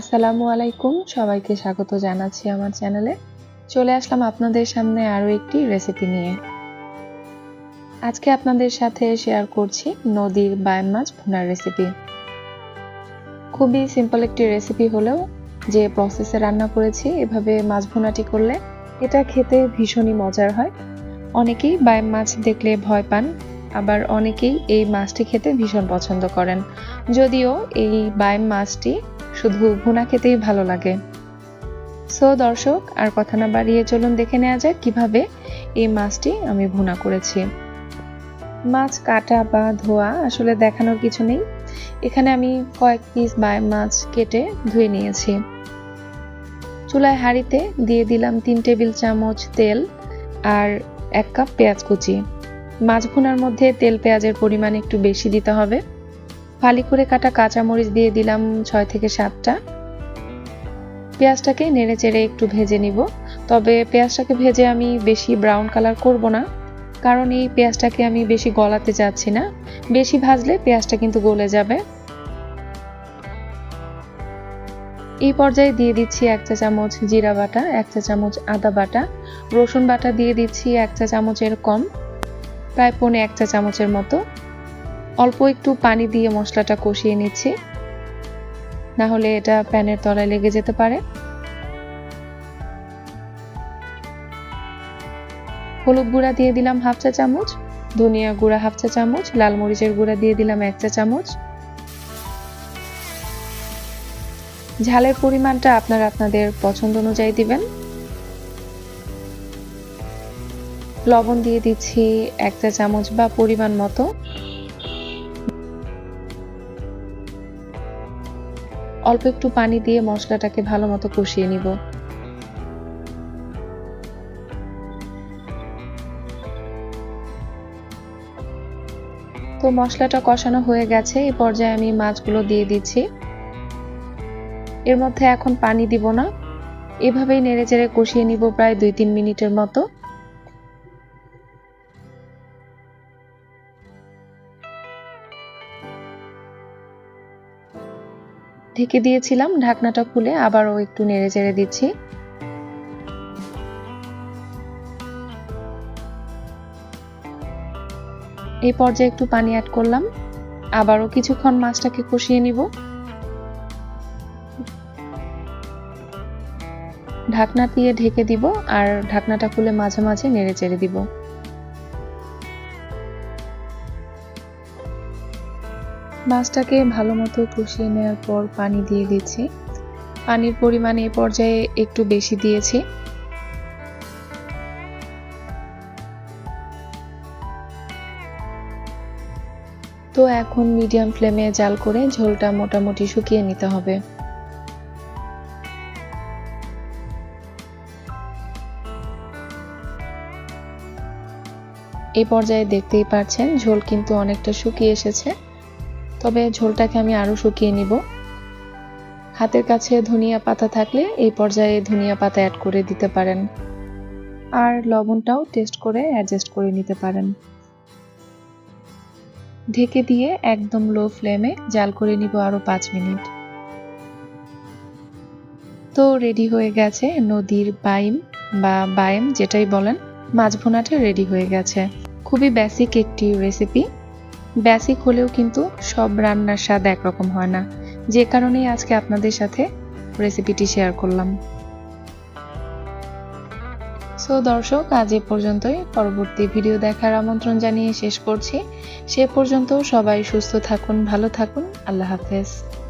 আসসালামু আলাইকুম। সবাইকে স্বাগত জানাচ্ছি আমার চ্যানেলে। চলে আসলাম আপনাদের সামনে আরও একটি রেসিপি নিয়ে। আজকে আপনাদের সাথে শেয়ার করছি নদীর বায়াম মাছ ভুনার রেসিপি খুবই সিম্পল একটি রেসিপি হলেও যে প্রসেসে রান্না করেছি, এভাবে মাছ ভুনাটি করলে এটা খেতে ভীষণই মজার হয়। অনেকেই বায়াম মাছ দেখলে ভয় পান আবার অনেকেই এই মাছটি খেতে ভীষণ পছন্দ করেন। যদিও এই বায়াম মাছটি শুধু ভুনা খেতেই ভালো লাগে। সো দর্শক, আর কথা না বাড়িয়ে চলুন দেখে নেওয়া যাক কীভাবে এই মাছটি আমি ভুনা করেছি। মাছ কাটা বা ধোয়া আসলে দেখানোর কিছু নেই। এখানে আমি কয়েক পিস বায়াম মাছ কেটে ধুয়ে নিয়েছি। চুলায় হাঁড়িতে দিয়ে দিলাম তিন টেবিল চামচ তেল আর এক কাপ পেঁয়াজ কুচি। মাছ ভুনার মধ্যে তেল পেঁয়াজের পরিমাণ একটু বেশি দিতে হবে। ফালি করে কাটা কাঁচামরিচ দিয়ে দিলাম ছয় থেকে সাতটা। পেঁয়াজটাকে নেড়ে চেড়ে একটু ভেজে নিব। তবে পেঁয়াজটাকে ভেজে আমি বেশি ব্রাউন কালার করব না, কারণ এই পেঁয়াজটাকে আমি বেশি গলাতে চাচ্ছি না। বেশি ভাজলে পেঁয়াজটা কিন্তু গলে যাবে। এই পর্যায়ে দিয়ে দিচ্ছি এক চা চামচ জিরা বাটা, এক চা চামচ আদা বাটা। রসুন বাটা দিয়ে দিচ্ছি এক চা চামচের কম। প্রায় পৌনে এক চা চামচের মতো। অল্প একটু পানি দিয়ে মশলাটা কষিয়ে নিচ্ছি। না হলে এটা প্যানের তলায় লেগে যেতে পারে। হলুদ গুঁড়া দিয়ে দিলাম হাফ চা চামচ, ধনিয়া গুঁড়া হাফ চা চামচ, লাল মরিচের গুঁড়া দিয়ে দিলাম এক চা চামচ। ঝালের পরিমাণটা আপনারা আপনাদের পছন্দ অনুযায়ী দিবেন। লবণ দিয়ে দিচ্ছি এক চা চামচ বা পরিমাণ মতো। অল্প একটু পানি দিয়ে মশলাটাকে ভালো মতো কষিয়ে নিব। তো মশলাটা কষানো হয়ে গেছে এই পর্যায়ে আমি মাছগুলো দিয়ে দিচ্ছি। এর মধ্যে এখন পানি দিব না। এভাবেই নেড়ে চেড়ে কষিয়ে নিব প্রায় দুই তিন মিনিটের মতো। ঢেকে দিয়েছিলাম, ঢাকনাটা খুলে আবারও একটু নেড়ে চেড়ে দিচ্ছি। এই পর্যায়ে একটু পানি অ্যাড করলাম। আবারও কিছুক্ষণ মাছটাকে কষিয়ে নিব। ঢাকনা দিয়ে ঢেকে দিব আর ঢাকনাটা খুলে মাঝে মাঝে নেড়ে চেড়ে দিব। মাছটাকে ভালো মতো কষিয়ে নেওয়ার পর পানি দিয়ে দিচ্ছি। পানির পরিমাণ এ পর্যায়ে একটু বেশি দিয়েছি। তো এখন মিডিয়াম ফ্লেমে জাল করে ঝোলটা মোটামুটি শুকিয়ে নিতে হবে। এই পর্যায়ে দেখতেই পাচ্ছেন ঝোল কিন্তু অনেকটা শুকিয়ে এসেছে। তবে ঝোলটাকে আমি আরও শুকিয়ে নিব। হাতের কাছে ধনিয়া পাতা থাকলে এই পর্যায়ে ধনিয়া পাতা অ্যাড করে দিতে পারেন। আর লবণটাও টেস্ট করে অ্যাডজাস্ট করে নিতে পারেন। ঢেকে দিয়ে একদম লো ফ্লেমে জাল করে নিব আরও পাঁচ মিনিট। তো রেডি হয়ে গেছে নদীর বাইম বা বায়েম যেটাই বলেন, মাছ ভুনাটা রেডি হয়ে গেছে। খুবই বেসিক একটি রেসিপি বেসিক হলেও কিন্তু সব রান্নার স্বাদ একরকম হয় না। যে কারণেই আজকে আপনাদের সাথে রেসিপিটি শেয়ার করলাম। সো দর্শক, আজ এ পর্যন্তই। পরবর্তী ভিডিও দেখার আমন্ত্রণ জানিয়ে শেষ করছি। সে পর্যন্ত সবাই সুস্থ থাকুন, ভালো থাকুন। আল্লাহ হাফেজ।